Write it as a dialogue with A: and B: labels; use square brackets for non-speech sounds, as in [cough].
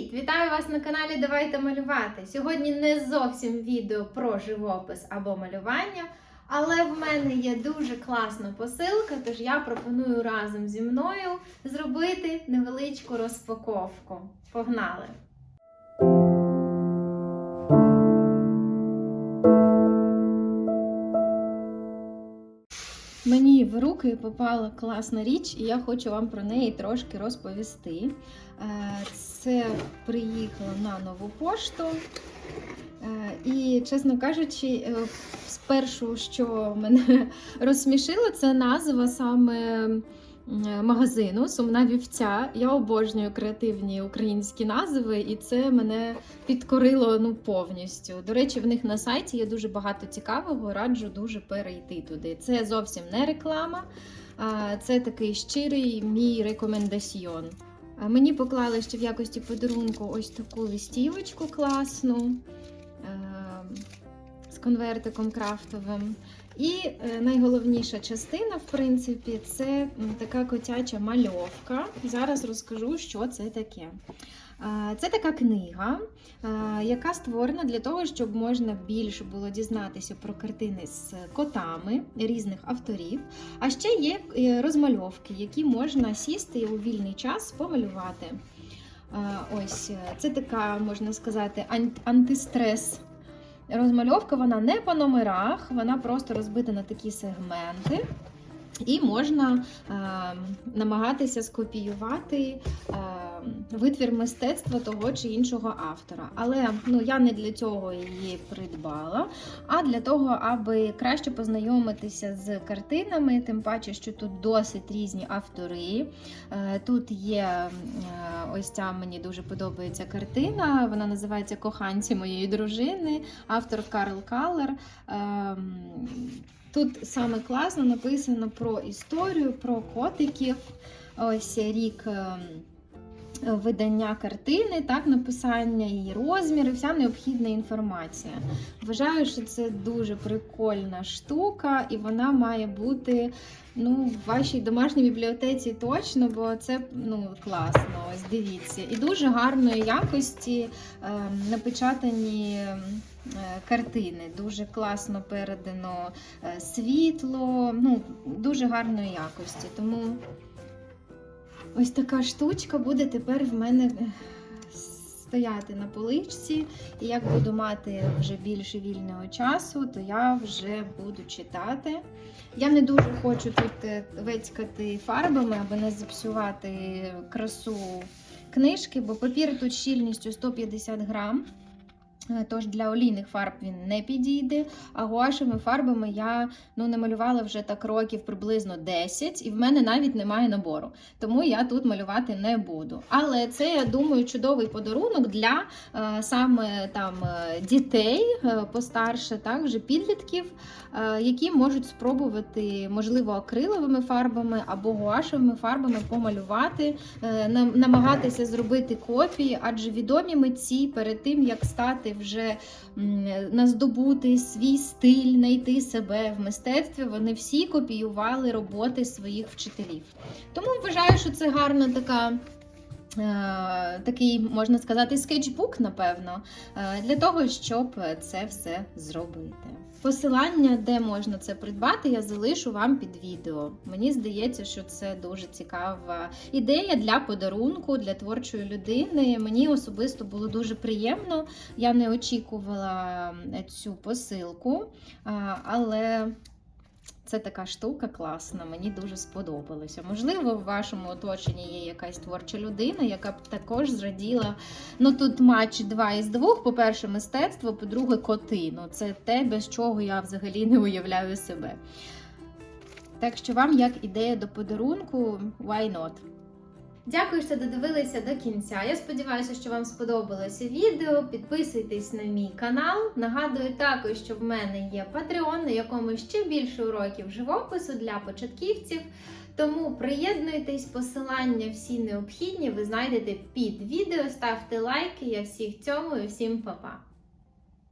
A: Привіт! Вітаю вас на каналі Давайте малювати. Сьогодні не зовсім відео про живопис або малювання, але в мене є дуже класна посилка, тож я пропоную разом зі мною зробити невеличку розпаковку. Погнали! Руки попала класна річ, і я хочу вам про неї трошки розповісти. Е, Це приїхало на нову пошту. Е, І, чесно кажучи, е, спершу, що мене [laughs] розсмішило, це назва саме магазину Сумна вівця. Я обожнюю креативні українські назви, і це мене підкорило ну, повністю. До речі, в них на сайті є дуже багато цікавого, раджу дуже перейти туди. Це зовсім не реклама, це такий щирий мій рекомендаціон. Мені поклали ще в якості подарунку ось таку листівочку класну е, з конвертиком крафтовим. І е, найголовніша частина, в принципі, це така котяча мальовка. Зараз розкажу, що це таке. Це така книга, е, яка створена для того, щоб можна більше було дізнатися про картини з котами різних авторів. А ще є е, розмальовки, які можна сісти у вільний час помалювати. Ось це така, можна сказати, ан- антистрес. Розмальовка вона не по номерах, вона просто розбита на такі сегменти. І можна е, намагатися скопіювати е, витвір мистецтва того чи іншого автора. Але ну, я не для цього її придбала, а для того, аби краще познайомитися з картинами, тим паче, що тут досить різні автори. Е, Тут є е, ось ця мені дуже подобається картина. Вона називається Коханці моєї дружини, автор Карл Каллер. Ем, Тут саме класно написано про історію, про котиків. Ось рік ем, видання картини, так, написання, її розміри, вся необхідна інформація. Вважаю, що це дуже прикольна штука, і вона має бути ну, в вашій домашній бібліотеці точно, бо це ну, класно. Ось дивіться. І дуже гарної якості ем, напечатані. ем, е, Картини дуже класно передано е, світло, ну дуже гарної якості. Тому ось така штучка буде тепер в мене е, стояти на поличці. І як буду мати вже більше вільного часу, то я вже буду читати. Я не дуже хочу тут е, вецькати фарбами, аби не зіпсувати красу книжки, бо папір тут щільністю 150 грам. Е, Тож для олійних фарб він не підійде. А гуашевими фарбами я ну, не малювала вже так років приблизно 10, і в мене навіть немає набору. Тому я тут малювати не буду. Але це, я думаю, чудовий подарунок для е, саме там е, дітей постарше, так, вже підлітків, які можуть спробувати, можливо, акриловими фарбами або гуашевими фарбами помалювати, намагатися зробити копії, адже відомі митці перед тим, як стати вже наздобути свій стиль, знайти себе в мистецтві, вони всі копіювали роботи своїх вчителів. Тому вважаю, що це гарна така. Е, Такий, можна сказати, скетчбук, напевно, е, для того, щоб це все зробити. Посилання, де можна це придбати, я залишу вам під відео. Мені здається, що це дуже цікава ідея для подарунку, для творчої людини. Мені особисто було дуже приємно. Я не очікувала цю посилку, але це така штука класна, мені дуже сподобалося. Можливо, в вашому оточенні є якась творча людина, яка б також зраділа. Ну тут матч два із двох. По-перше, мистецтво, по-друге, коти. Ну це те, без чого я взагалі не уявляю себе. Так що вам як ідея до подарунку, why not? Дякую, що додивилися до кінця. Я сподіваюся, що вам сподобалося відео. Підписуйтесь на мій канал. Нагадую також, що в мене є Patreon, на якому ще більше уроків живопису для початківців. Тому приєднуйтесь, посилання всі необхідні ви знайдете під відео. Ставте лайки. Я всіх цьому і всім па-па!